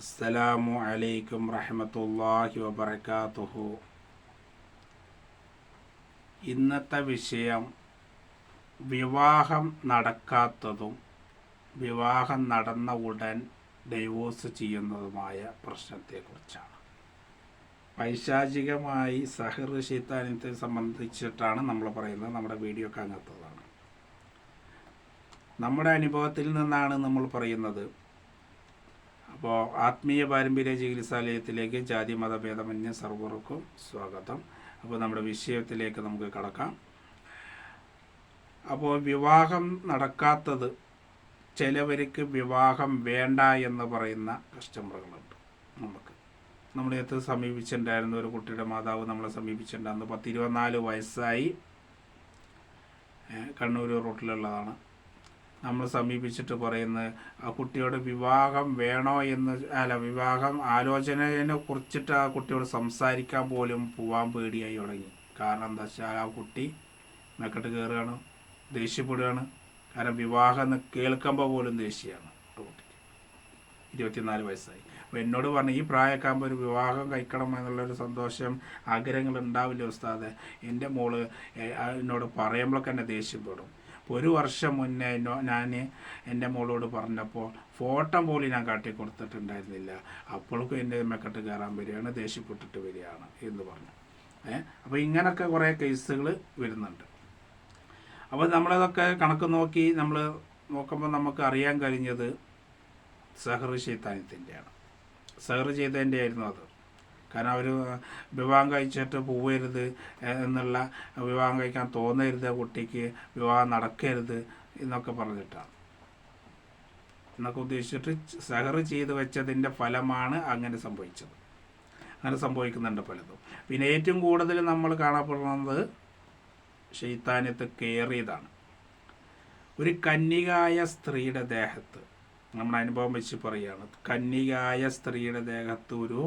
അസ്സലാമു അലൈക്കും റഹ്മത്തുള്ളാഹി വബറകാതുഹു. ഇന്നത്തെ വിഷയം വിവാഹം നടക്കാത്തതും വിവാഹം നടന്ന ഉടൻ ഡൈവോഴ്സ് ചെയ്യുന്നതുമായ പ്രശ്നത്തെക്കുറിച്ചാണ്. പൈശാചികമായി സഹർ ശൈത്താനത്തെ സംബന്ധിച്ചിട്ടാണ് നമ്മൾ പറയുന്നത്. നമ്മുടെ വീഡിയോ കാണാത്തതാണ് നമ്മുടെ അനുഭവത്തിൽ നിന്നാണ് നമ്മൾ പറയുന്നത് അപ്പോൾ ആത്മീയ പാരമ്പര്യ ചികിത്സാലയത്തിലേക്ക് ജാതി മതഭേദമന്യ സർവർക്കും സ്വാഗതം. അപ്പോൾ നമ്മുടെ വിഷയത്തിലേക്ക് നമുക്ക് കടക്കാം. അപ്പോൾ വിവാഹം നടക്കാത്തത് ചിലവർക്ക് വിവാഹം വേണ്ട എന്ന് പറയുന്ന കസ്റ്റമറുകളുണ്ട് നമുക്ക്. നമ്മുടെ അടുത്ത് സമീപിച്ചിട്ടുണ്ടായിരുന്ന ഒരു കുട്ടിയുടെ മാതാവ് നമ്മളെ സമീപിച്ചിട്ടുണ്ടായിരുന്നു പത്ത് ഇരുപത്തിനാല് വയസ്സായി കണ്ണൂർ റൂട്ടിലുള്ളതാണ്. നമ്മൾ സമീപിച്ചിട്ട് പറയുന്നത് ആ കുട്ടിയോട് വിവാഹം വേണോ എന്ന് അല്ല വിവാഹം ആലോചനയെ കുറിച്ചിട്ട് ആ കുട്ടിയോട് സംസാരിക്കാൻ പോലും പോവാൻ പേടിയായി തുടങ്ങി. കാരണം എന്താ വെച്ചാൽ ആ കുട്ടി മെക്കെട്ട് കയറുകയാണ് ദേഷ്യപ്പെടുകയാണ്. കാരണം വിവാഹം എന്ന് കേൾക്കുമ്പോൾ പോലും ദേഷ്യമാണ് കുട്ടിക്ക്. ഇരുപത്തിനാല് വയസ്സായി. അപ്പോൾ എന്നോട് പറഞ്ഞു ഈ പ്രായമൊക്കെ ആകുമ്പോൾ ഒരു വിവാഹം കഴിക്കണം എന്നുള്ളൊരു സന്തോഷം ആഗ്രഹങ്ങൾ ഉണ്ടാവില്ല ഉസ്താദ്? എന്റെ മോൾ എന്നോട് പറയുമ്പോഴൊക്കെ എന്നെ ദേഷ്യപ്പെടും ഒരു വർഷം മുന്നേ ഞാൻ എന്റെ മോളോട് പറഞ്ഞപ്പോൾ ഫോട്ടോ പോലും ഞാൻ കാട്ടി കൊടുത്തിട്ടുണ്ടായിരുന്നില്ല അപ്പോഴേക്കും എന്റെ മെക്കെട്ട് കയറാൻ വരികയാണ് ദേഷ്യപ്പെട്ടിട്ട് വരികയാണ് എന്ന് പറഞ്ഞു. ഏഹ് അപ്പോൾ ഇങ്ങനൊക്കെ കുറേ കേസുകൾ വരുന്നുണ്ട്. അപ്പോൾ നമ്മളതൊക്കെ കണക്ക് നോക്കി നമ്മൾ നോക്കുമ്പോൾ നമുക്ക് അറിയാൻ കഴിഞ്ഞത് സഹർ ശൈത്താനത്തിന്റെയാണ്. സഹർ ചെയ്തതിന്റെ ആയിരുന്നു അത്. കാരണം അവർ വിവാഹം കഴിച്ചിട്ട് പോവരുത് എന്നുള്ള വിവാഹം കഴിക്കാൻ തോന്നരുത് കുട്ടിക്ക് വിവാഹം നടക്കരുത് എന്നൊക്കെ പറഞ്ഞിട്ടാണ്. എന്നൊക്കെ ഉദ്ദേശിച്ചിട്ട് സഹർ ചെയ്ത് വെച്ചതിന്റെ ഫലമാണ് അങ്ങനെ സംഭവിച്ചത്. അങ്ങനെ സംഭവിക്കുന്നുണ്ട് പലതും. പിന്നെ ഏറ്റവും കൂടുതൽ നമ്മൾ കാണപ്പെടുന്നത് ശൈത്താനത്ത് കയറിയതാണ്. ഒരു കന്യകായ സ്ത്രീയുടെ ദേഹത്ത് നമ്മുടെ അനുഭവം വെച്ച് പറയുകയാണ്. കന്യകായ സ്ത്രീയുടെ ദേഹത്ത് ഒരു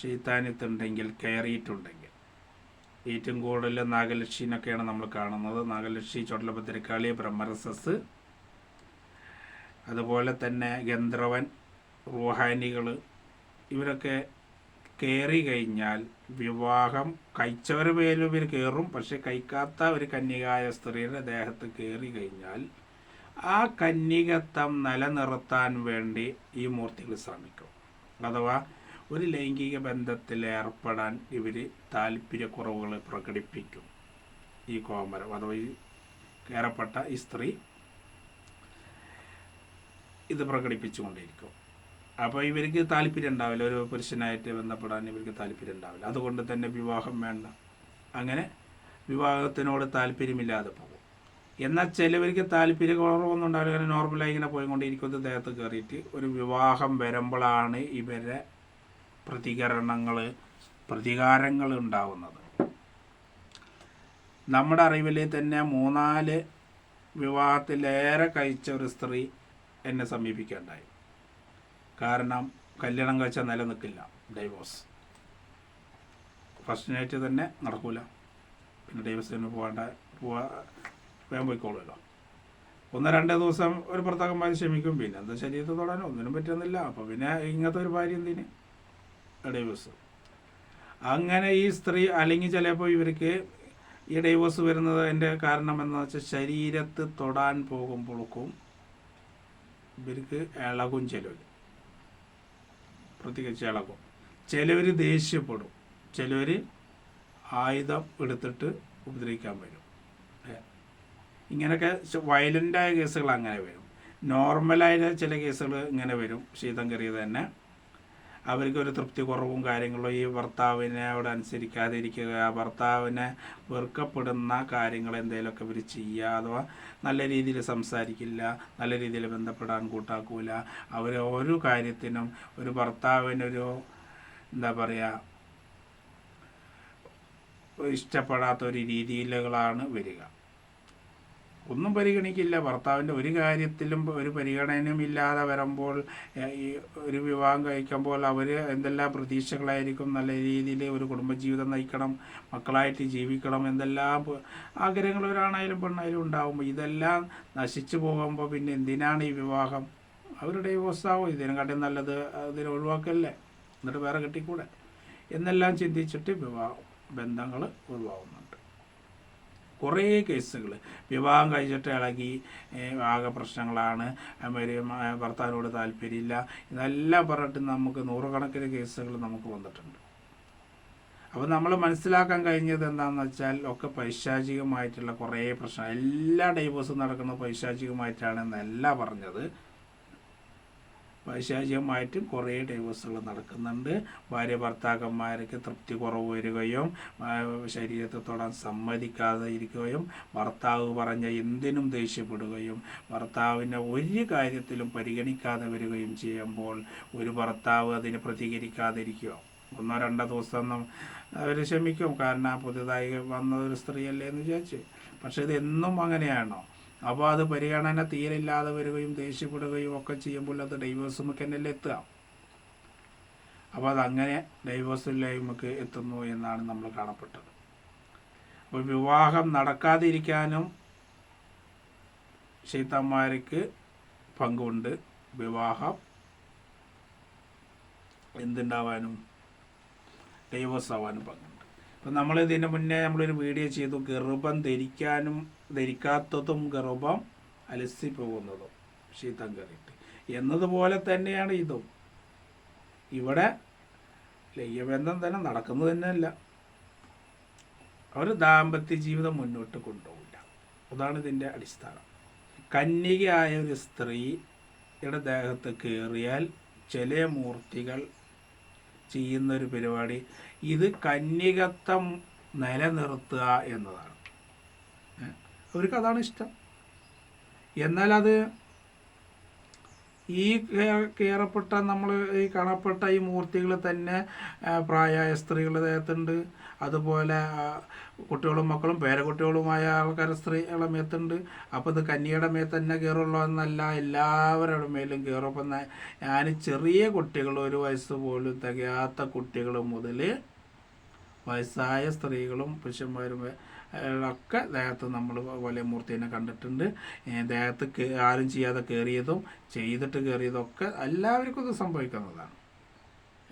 ഷെയ്ത്താനത്തുണ്ടെങ്കിൽ കയറിയിട്ടുണ്ടെങ്കിൽ. ഏറ്റവും കൂടുതൽ നാഗലക്ഷിനൊക്കെയാണ് നമ്മൾ കാണുന്നത്. നാഗലക്ഷി ചൊടലഭദ്രക്കാളി ബ്രഹ്മരസസ്. അതുപോലെ തന്നെ ഗന്ധർവൻ റൂഹാനികൾ ഇവരൊക്കെ കയറി കഴിഞ്ഞാൽ വിവാഹം കഴിച്ചവർ പേരും ഇവർ കയറും പക്ഷെ കഴിക്കാത്ത ഒരു കന്യകായ സ്ത്രീയുടെ ദേഹത്ത് കയറി കഴിഞ്ഞാൽ ആ കന്യകത്വം നിലനിർത്താൻ വേണ്ടി ഈ മൂർത്തികൾ ശ്രമിക്കും. അഥവാ ഒരു ലൈംഗിക ബന്ധത്തിൽ ഏർപ്പെടാൻ ഇവർ താല്പര്യക്കുറവുകൾ പ്രകടിപ്പിക്കും. ഈ കോമരം അഥവാ ഈ കയറപ്പെട്ട ഈ സ്ത്രീ ഇത് പ്രകടിപ്പിച്ചുകൊണ്ടിരിക്കും. അപ്പോൾ ഇവർക്ക് താല്പര്യം ഉണ്ടാവില്ല. ഒരു പുരുഷനായിട്ട് ബന്ധപ്പെടാൻ ഇവർക്ക് താല്പര്യം ഉണ്ടാവില്ല. അതുകൊണ്ട് തന്നെ വിവാഹം വേണ്ട. അങ്ങനെ വിവാഹത്തിനോട് താല്പര്യമില്ലാതെ പോകും. എന്നാൽ ചിലവർക്ക് താല്പര്യക്കുറവൊന്നും ഉണ്ടാവില്ല. കാരണം നോർമലായി ഇങ്ങനെ പോയിക്കൊണ്ടിരിക്കുന്നത് ദേഹത്ത് കയറിയിട്ട് ഒരു വിവാഹം വരുമ്പോഴാണ് ഇവരെ പ്രതികരണങ്ങൾ പ്രതികാരങ്ങൾ ഉണ്ടാവുന്നത് നമ്മുടെ അറിവിൽ തന്നെ മൂന്നാൽ വിവാഹത്തിലേറെ കഴിച്ച ഒരു സ്ത്രീ എന്നെ സമീപിക്കുകയുണ്ടായി കാരണം കല്യാണം കഴിച്ചാൽ നിലനിൽക്കില്ല ഡൈവോഴ്സ് ഫസ്റ്റ് നൈറ്റ് തന്നെ നടക്കൂല. പിന്നെ ഡൈവോഴ്സിന് പോകേണ്ട പോവാ വേഗം പോയിക്കോളുമല്ലോ ഒന്ന് രണ്ട് ദിവസം ഒരു ഭർത്താക്കന്മാർ ക്ഷമിക്കും. പിന്നെ എന്താ ശരീരത്തിൽ തൊടാനോ ഒന്നിനും പറ്റുന്നില്ല. അപ്പോൾ പിന്നെ ഇങ്ങനത്തെ ഒരു ഭാര്യ എന്തിന്? ഡൈവോഴ്സ് അങ്ങനെ ഈ സ്ത്രീ അല്ലെങ്കിൽ ചിലപ്പോൾ ഇവർക്ക് ഈ ഡൈവോഴ്സ് വരുന്നത് എന്റെ കാരണം എന്താണെന്ന് വെച്ചാൽ ശരീരത്ത് തൊടാൻ പോകുമ്പോഴേക്കും ഇവർക്ക് ഇളകും ചിലവർ പ്രത്യേകിച്ച് ഇളകും. ചിലവർ ദേഷ്യപ്പെടും. ചിലവർ ആയുധം എടുത്തിട്ട് ഉപദ്രവിക്കാൻ വരും. ഇങ്ങനെയൊക്കെ വയലന്റായ കേസുകൾ അങ്ങനെ വരും. നോർമലായ ചില കേസുകൾ ഇങ്ങനെ വരും. ശീതം കയറിയത് തന്നെ. അവർക്ക് ഒരു തൃപ്തി കുറവും കാര്യങ്ങളും ഈ ഭർത്താവിനോട് അനുസരിക്കാതിരിക്കുക ഭർത്താവിനെ വെറുക്കപ്പെടുന്ന കാര്യങ്ങൾ എന്തെങ്കിലുമൊക്കെ ഇവർ ചെയ്യുക അഥവാ നല്ല രീതിയിൽ സംസാരിക്കില്ല നല്ല രീതിയിൽ ബന്ധപ്പെടാൻ കൂട്ടാക്കൂല. അവർ ഓരോ കാര്യത്തിനും ഒരു ഭർത്താവിനൊരു എന്താ പറയുക ഇഷ്ടപ്പെടാത്ത ഒരു രീതിയിലുകളാണ് വരിക. ഒന്നും പരിഗണിക്കില്ല. ഭർത്താവിന്റെ ഒരു കാര്യത്തിലും ഒരു പരിഗണനയും ഇല്ലാതെ വരുമ്പോൾ ഈ ഒരു വിവാഹം കഴിക്കുമ്പോൾ അവർ എന്തെല്ലാം പ്രതീക്ഷകളായിരിക്കും? നല്ല രീതിയിൽ ഒരു കുടുംബജീവിതം നയിക്കണം മക്കളായിട്ട് ജീവിക്കണം എന്തെല്ലാം ആഗ്രഹങ്ങൾ ഒരാണായാലും പെണ്ണായാലും ഉണ്ടാകുമ്പോൾ ഇതെല്ലാം നശിച്ചു പോകുമ്പോൾ പിന്നെ എന്തിനാണ് ഈ വിവാഹം? അവരുടെ ഡൈവോഴ്സ് ആവും ഇതിനെക്കാട്ടി നല്ലത് അതിനെ ഒഴിവാക്കല്ലേ? എന്നിട്ട് വേറെ കെട്ടിക്കൂടെ? എന്നെല്ലാം ചിന്തിച്ചിട്ട് വിവാഹം ബന്ധങ്ങൾ ഒഴിവാകുന്നുണ്ട് കുറേ കേസുകൾ. വിവാഹം കഴിച്ചിട്ട് ഇളകി ആകെ പ്രശ്നങ്ങളാണ്. ഭർത്താവിനോട് താല്പര്യമില്ല. ഇതെല്ലാം പറഞ്ഞിട്ട് നമുക്ക് നൂറുകണക്കിന് കേസുകൾ നമുക്ക് വന്നിട്ടുണ്ട്. അപ്പോൾ നമ്മൾ മനസ്സിലാക്കാൻ കഴിഞ്ഞത് എന്താണെന്ന് വെച്ചാൽ ഒക്കെ പൈശാചികമായിട്ടുള്ള കുറേ പ്രശ്നം എല്ലാ ഡൈവേഴ്സും നടക്കുന്നത് പൈശാചികമായിട്ടാണെന്നല്ല പറഞ്ഞത്. പൈശാചികമായിട്ടും കുറേ ഡൈവേഴ്സുകൾ നടക്കുന്നുണ്ട്. ഭാര്യ ഭർത്താക്കന്മാർക്ക് തൃപ്തി കുറവ് വരികയും ശരീരത്തെ തൊടാൻ സമ്മതിക്കാതെ ഇരിക്കുകയും ഭർത്താവ് പറഞ്ഞ എന്തിനും ദേഷ്യപ്പെടുകയും ഭർത്താവിനെ ഒരു കാര്യത്തിലും പരിഗണിക്കാതെ വരികയും ചെയ്യുമ്പോൾ ഒരു ഭർത്താവ് അതിന് പ്രതികരിക്കാതെ ഇരിക്കുക ഒന്നോ രണ്ടോ ദിവസം അവർ ക്ഷമിക്കും. കാരണം പുതുതായി വന്ന ഒരു സ്ത്രീയല്ലേ എന്ന് വിചാരിച്ച്. പക്ഷേ ഇത് എന്നും അങ്ങനെയാണോ? അപ്പോൾ അത് പരിഗണന തീരില്ലാതെ വരികയും ദേഷ്യപ്പെടുകയും ഒക്കെ ചെയ്യുമ്പോൾ അത് ഡൈവേഴ്സുമൊക്കെ തന്നെയല്ലേ എത്തുക. അപ്പോൾ അതങ്ങനെ ഡൈവേഴ്സിലേക്ക് എത്തുന്നു എന്നാണ് നമ്മൾ കാണപ്പെട്ടത്. അപ്പോൾ വിവാഹം നടക്കാതിരിക്കാനും ശൈത്തന്മാർക്ക് പങ്കുണ്ട്. വിവാഹം എന്തുണ്ടാവാനും ഡൈവേഴ്സ് ആവാനും പങ്കുണ്ട് അപ്പം നമ്മൾ ഇതിന് മുന്നേ നമ്മളൊരു വീഡിയോ ചെയ്തു. ഗർഭം ധരിക്കാനും ധരിക്കാത്തതും ഗർഭം അലസി പോകുന്നതും ശീതം കയറിയിട്ട്. എന്നതുപോലെ തന്നെയാണ് ഇതും. ഇവിടെ ലയ്യബന്ധം തന്നെ നടക്കുന്നത് തന്നെയല്ല. അവർ ദാമ്പത്യ ജീവിതം മുന്നോട്ട് കൊണ്ടുപോകില്ല അതാണ് ഇതിന്റെ അടിസ്ഥാനം. കന്യകയായ ഒരു സ്ത്രീയുടെ ദേഹത്ത് കയറിയാൽ ചില മൂർത്തികൾ ചെയ്യുന്നൊരു പരിപാടി. ഇത് കന്യകത്വം നിലനിർത്തുക എന്നതാണ്. അവർക്ക് അതാണ് ഇഷ്ടം. എന്നാൽ അത് ഈ കയറപ്പെട്ട നമ്മൾ ഈ കാണപ്പെട്ട ഈ മൂർത്തികൾ തന്നെ പ്രായമായ സ്ത്രീകളുടെ ദേഹത്തുണ്ട്. അതുപോലെ കുട്ടികളും മക്കളും പേരക്കുട്ടികളുമായ ആൾക്കാർ സ്ത്രീകളുടെ മേത്തുണ്ട്. അപ്പോൾ ഇത് കന്യയുടെ മേത്ത് തന്നെ കയറുള്ളൂ എന്നല്ല എല്ലാവരുടെ മേലും കയറും അപ്പം ഞാൻ ചെറിയ കുട്ടികൾ ഒരു വയസ്സ് പോലും തികയാത്ത കുട്ടികൾ മുതൽ വയസ്സായ സ്ത്രീകളും പുരുഷന്മാരും ഒക്കെ ദേഹത്ത് നമ്മൾ വലിയ മൂർത്തിനെ കണ്ടിട്ടുണ്ട്. ദേഹത്ത് ആരും ചെയ്യാതെ കയറിയതും ചെയ്തിട്ട് കയറിയതും ഒക്കെ എല്ലാവർക്കും ഇത് സംഭവിക്കുന്നതാണ്.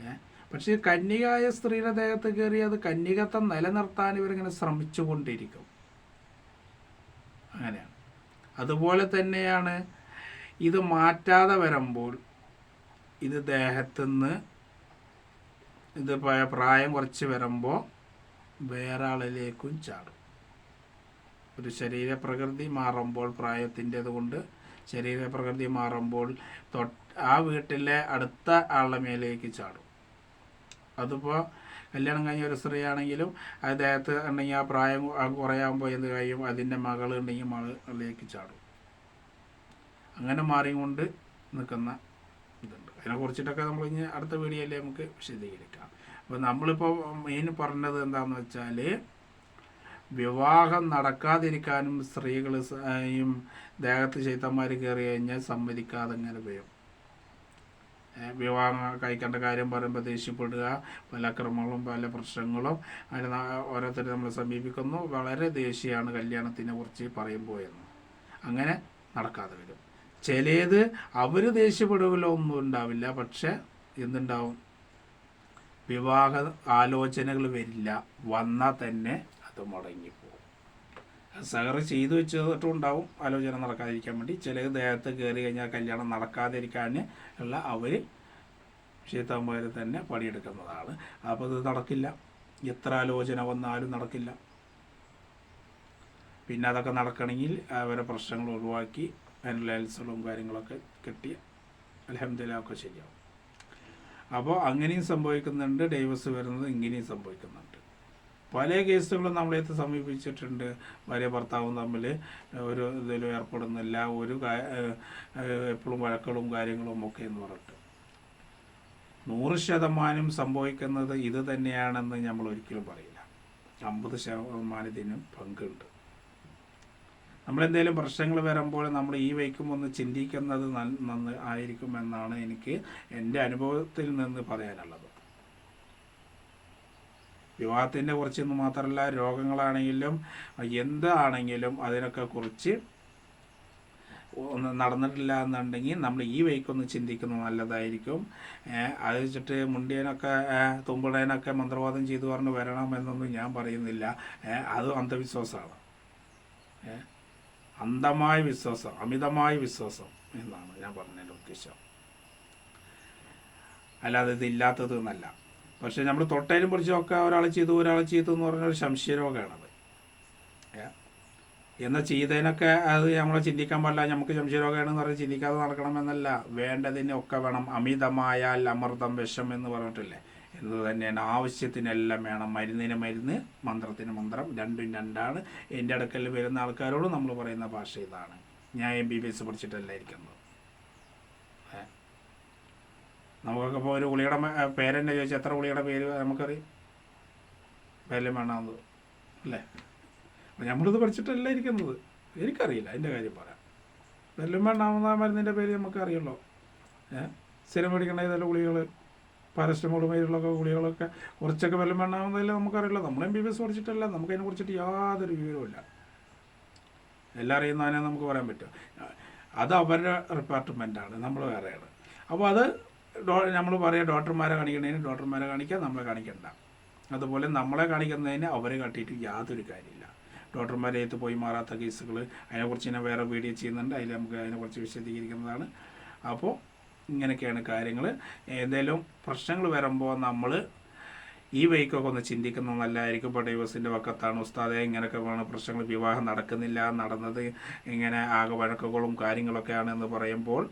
ഏ പക്ഷേ കന്യകായ സ്ത്രീയുടെ ദേഹത്ത് കയറി അത് കന്യകത്വം നിലനിർത്താൻ ഇവരിങ്ങനെ ശ്രമിച്ചുകൊണ്ടിരിക്കും. അങ്ങനെയാണ്. അതുപോലെ തന്നെയാണ് ഇത് മാറ്റാതെ വരുമ്പോൾ ഇത് ദേഹത്തുനിന്ന് ഇത് പ്രായം കുറച്ച് വരുമ്പോൾ വേറെ ആളിലേക്കും ചാടും. ഒരു ശരീരപ്രകൃതി മാറുമ്പോൾ പ്രായത്തിന്റെത് കൊണ്ട് ശരീരപ്രകൃതി മാറുമ്പോൾ ആ വീട്ടിലെ അടുത്ത ആളുടെ മേലേക്ക് ചാടും. അതിപ്പോൾ കല്യാണം കഴിഞ്ഞ ഒരു സ്ത്രീ ആണെങ്കിലും അദ്ദേഹത്ത് ഉണ്ടെങ്കിൽ ആ പ്രായം കുറയാകുമ്പോൾ എന്ത് കഴിയും? അതിന്റെ മകൾ ഉണ്ടെങ്കിൽ മകളിലേക്ക് ചാടും. അങ്ങനെ മാറിക്കൊണ്ട് നിൽക്കുന്ന ഇതുണ്ട്. അതിനെ കുറിച്ചിട്ടൊക്കെ നമ്മൾ ഇനി അടുത്ത വീഡിയോയിൽ നമുക്ക് വിശദീകരിക്കാം. അപ്പോൾ നമ്മളിപ്പോൾ മെയിൻ പറഞ്ഞത് എന്താണെന്ന് വെച്ചാൽ വിവാഹം നടക്കാതിരിക്കാനും സ്ത്രീകൾ ദേഹത്ത് ചൈത്തന്മാർ കയറി കഴിഞ്ഞാൽ സമ്മതിക്കാതെ ഇങ്ങനെ വരും. വിവാഹം കഴിക്കേണ്ട കാര്യം പറയുമ്പോൾ ദേഷ്യപ്പെടുക പല അക്രമങ്ങളും പല പ്രശ്നങ്ങളും. അതിന് ഓരോരുത്തരും നമ്മൾ സമീപിക്കുന്നു. വളരെ ദേഷ്യമാണ് കല്യാണത്തിനെ കുറിച്ച് പറയുമ്പോൾ എന്ന്. അങ്ങനെ നടക്കാതെ വരും. ചിലത് അവർ ദേഷ്യപ്പെടുകയോ ഒന്നും ഉണ്ടാവില്ല. പക്ഷെ എന്തുണ്ടാവും? വിവാഹ ആലോചനകൾ വരില്ല. വന്നാൽ തന്നെ അത് മുടങ്ങിപ്പോകും സഹർ ചെയ്തു വെച്ചിട്ടും ഉണ്ടാവും ആലോചന നടക്കാതിരിക്കാൻ വേണ്ടി. ചില ദേഹത്ത് കയറി കഴിഞ്ഞാൽ കല്യാണം നടക്കാതിരിക്കാൻ ഉള്ള അവർ ക്ഷേത്രന്മാർ തന്നെ പണിയെടുക്കുന്നതാണ്. അപ്പോൾ ഇത് നടക്കില്ല. എത്ര ആലോചന വന്നാലും നടക്കില്ല. പിന്നെ അതൊക്കെ നടക്കണമെങ്കിൽ അവരെ പ്രശ്നങ്ങൾ ഒഴിവാക്കി അതിനുള്ള ലൈൻസുകളും കാര്യങ്ങളൊക്കെ കിട്ടി. അലഹമ്മദില്ല ശരിയാവും. അപ്പോൾ അങ്ങനെയും സംഭവിക്കുന്നുണ്ട്. ഡൈവേഴ്സ് വരുന്നത് ഇങ്ങനെയും സംഭവിക്കുന്നുണ്ട്. പല കേസുകളും നമ്മളെത്ത് സമീപിച്ചിട്ടുണ്ട്. ഭാര്യ ഭർത്താവും തമ്മിൽ ഒരു ഇതിലും ഏർപ്പെടുന്നില്ല. ഒരു എപ്പോഴും വഴക്കുകളും കാര്യങ്ങളും ഒക്കെ എന്ന് പറഞ്ഞിട്ട്. നൂറ് ശതമാനം സംഭവിക്കുന്നത് ഇത് തന്നെയാണെന്ന് നമ്മൾ ഒരിക്കലും പറയില്ല. അമ്പത് ശതമാനത്തിനും പങ്കുണ്ട്. നമ്മളെന്തെങ്കിലും പ്രശ്നങ്ങൾ വരുമ്പോൾ നമ്മൾ ഈ വൈക്കും ഒന്ന് ചിന്തിക്കുന്നത് നന്ന് ആയിരിക്കുമെന്നാണ് എനിക്ക് എന്റെ അനുഭവത്തിൽ നിന്ന് പറയാനുള്ളത്. വിവാഹത്തിന്റെ കുറിച്ചെന്ന് മാത്രമല്ല രോഗങ്ങളാണെങ്കിലും എന്താണെങ്കിലും അതിനൊക്കെ കുറിച്ച് ഒന്ന് നടന്നിട്ടില്ല എന്നുണ്ടെങ്കിൽ നമ്മൾ ഈ വഴിക്കൊന്ന് ചിന്തിക്കുന്നത് നല്ലതായിരിക്കും. അത് വെച്ചിട്ട് മുണ്ടിയനൊക്കെ തുമ്പിടേനൊക്കെ മന്ത്രവാദം ചെയ്തു പറഞ്ഞ് വരണമെന്നൊന്നും ഞാൻ പറയുന്നില്ല. അത് അന്ധവിശ്വാസമാണ്. അന്ധമായ വിശ്വാസം അമിതമായ വിശ്വാസം എന്നാണ് ഞാൻ പറഞ്ഞതിന്റെ ഉദ്ദേശം. അല്ലാതെ ഇതില്ലാത്തത് എന്നല്ല. പക്ഷെ നമ്മൾ തൊട്ടേലും നോക്കുക ഒരാൾ ചെയ്തു ഒരാൾ ചെയ്തു എന്ന് പറഞ്ഞ ഒരു സംശയരോഗമാണത്? എന്നാൽ ചെയ്തതിനൊക്കെ അത് നമ്മളെ ചിന്തിക്കാൻ പാടില്ല നമുക്ക് സംശയരോഗമാണെന്ന് പറഞ്ഞ് ചിന്തിക്കാതെ നടക്കണമെന്നല്ല. വേണ്ടതിനൊക്കെ വേണം അമിതമായാൽ അമൃതം വിഷം എന്ന് പറഞ്ഞിട്ടില്ലേ? എന്ന് തന്നെയാണ്? ആവശ്യത്തിനെല്ലാം വേണം. മരുന്നിന് മരുന്ന് മന്ത്രത്തിന് മന്ത്രം രണ്ടും രണ്ടാണ്. എന്റെ അടുക്കൽ വരുന്ന ആൾക്കാരോട് നമ്മൾ പറയുന്ന ഭാഷ ഇതാണ്. ഞാൻ എം ബി ബി എസ് പഠിച്ചിട്ടല്ല ഇരിക്കുന്നത്. നമുക്കൊക്കെ ഇപ്പോൾ ഒരു ഉളിയുടെ പേരെന്നെ ചോദിച്ചാൽ എത്ര ഉളിയുടെ പേര് നമുക്കറിയാം? പേരിലും വേണമെന്നത് അല്ലേ? നമ്മളിത് പഠിച്ചിട്ടല്ല ഇരിക്കുന്നത്. എനിക്കറിയില്ല അതിന്റെ കാര്യം പറയാം. വെല്ലും വേണ്ടാവുന്ന മരുന്നിന്റെ പേര് നമുക്ക് അറിയുള്ളൂ ഏഹ് സ്ഥിരം മേടിക്കേണ്ട ഏതെല്ലാം ഗുളികൾ പാരസ്റ്റമോൾ മരുന്നുകളൊക്കെ ഗുളികളൊക്കെ കുറച്ചൊക്കെ വെല്ലും വേണ്ടാവുന്നതിൽ നമുക്കറിയില്ല നമ്മൾ എം ബി ബി എസ് പഠിച്ചിട്ടല്ല നമുക്കതിനെ കുറിച്ചിട്ട് യാതൊരു വിവരമില്ല എല്ലാം അറിയുന്നതിനെ നമുക്ക് പറയാൻ പറ്റും. അത് അവരുടെ റിപ്പാർട്ട്മെന്റാണ് നമ്മൾ വേറെയാണ്. അപ്പോൾ അത് നമ്മൾ പറയാം ഡോക്ടർമാരെ കാണിക്കുന്നതിന് ഡോക്ടർമാരെ കാണിക്കുക നമ്മളെ കാണിക്കണ്ട. അതുപോലെ നമ്മളെ കാണിക്കുന്നതിന് അവരെ കാട്ടിയിട്ട് യാതൊരു കാര്യമില്ല. ഡോക്ടർമാരെ ഏത്ത് പോയി മാറാത്ത കേസുകൾ അതിനെക്കുറിച്ച് ഞാൻ വേറെ വീഡിയോ ചെയ്യുന്നുണ്ട് അതിൽ നമുക്ക് അതിനെക്കുറിച്ച് വിശദീകരിക്കുന്നതാണ്. അപ്പോൾ ഇങ്ങനെയൊക്കെയാണ് കാര്യങ്ങൾ ഏതെങ്കിലും പ്രശ്നങ്ങൾ വരുമ്പോൾ നമ്മൾ ഈ വഴിക്കൊക്കെ ഒന്ന് ചിന്തിക്കുന്നത് നല്ലതായിരിക്കും. ഇപ്പോൾ ഡൈവേഴ്സിന്റെ പക്കത്താണ് ഉസ്താദെ ഇങ്ങനെയൊക്കെ വേണം പ്രശ്നങ്ങൾ വിവാഹം നടക്കുന്നില്ല നടന്നത് ഇങ്ങനെ ആകെ വഴക്കുകളും കാര്യങ്ങളൊക്കെയാണ് എന്ന് പറയുമ്പോൾ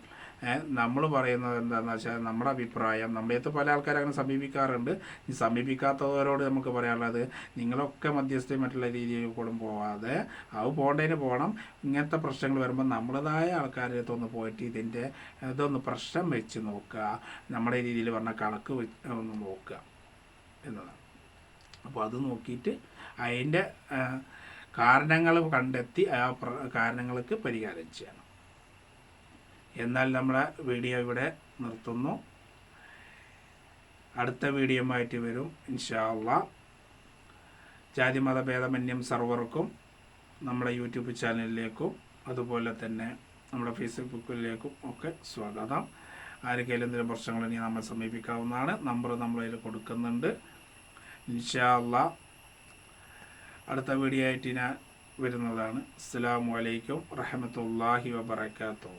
നമ്മൾ പറയുന്നത് എന്താണെന്ന് വെച്ചാൽ നമ്മുടെ അഭിപ്രായം നമ്മളെത്ത് പല ആൾക്കാരും അങ്ങനെ സമീപിക്കാറുണ്ട്. ഈ സമീപിക്കാത്തവരോട് നമുക്ക് പറയാനുള്ളത് നിങ്ങളൊക്കെ മധ്യസ്ഥയും മറ്റുള്ള രീതിയിൽ കൂടും പോവാതെ അത് പോകേണ്ടതിന് പോകണം ഇങ്ങനത്തെ പ്രശ്നങ്ങൾ വരുമ്പോൾ നമ്മളതായ ആൾക്കാരുടെ അടുത്തൊന്ന് പോയിട്ട് ഇതിന്റെ ഇതൊന്ന് പ്രശ്നം വെച്ച് നോക്കുക. നമ്മുടെ രീതിയിൽ പറഞ്ഞ കണക്ക് ഒന്ന് നോക്കുക എന്നതാണ്. അപ്പോൾ അത് നോക്കിയിട്ട് അതിന്റെ കാരണങ്ങൾ കണ്ടെത്തി ആ കാരണങ്ങൾക്ക് പരിഹാരം ചെയ്യണം എന്നാൽ നമ്മളെ വീഡിയോ ഇവിടെ നിർത്തുന്നു. അടുത്ത വീഡിയോയുമായിട്ട് വരും ഇൻഷാല്ല ജാതിമത ഭേദമന്യം സർവർക്കും നമ്മുടെ യൂട്യൂബ് ചാനലിലേക്കും അതുപോലെ തന്നെ നമ്മുടെ ഫേസ്ബുക്കിലേക്കും ഒക്കെ സ്വാഗതം. ആർക്കെങ്കിലും എന്തെങ്കിലും പ്രശ്നങ്ങൾ ഇനി നമ്മൾ സമീപിക്കാവുന്നതാണ്. നമ്പർ നമ്മളതിൽ കൊടുക്കുന്നുണ്ട്. ഇൻഷാല്ല അടുത്ത വീഡിയോ ആയിട്ട് ഞാൻ വരുന്നതാണ്. അസ്സാം വലൈക്കും റഹമത്തല്ലാഹി വബർക്കാത്തു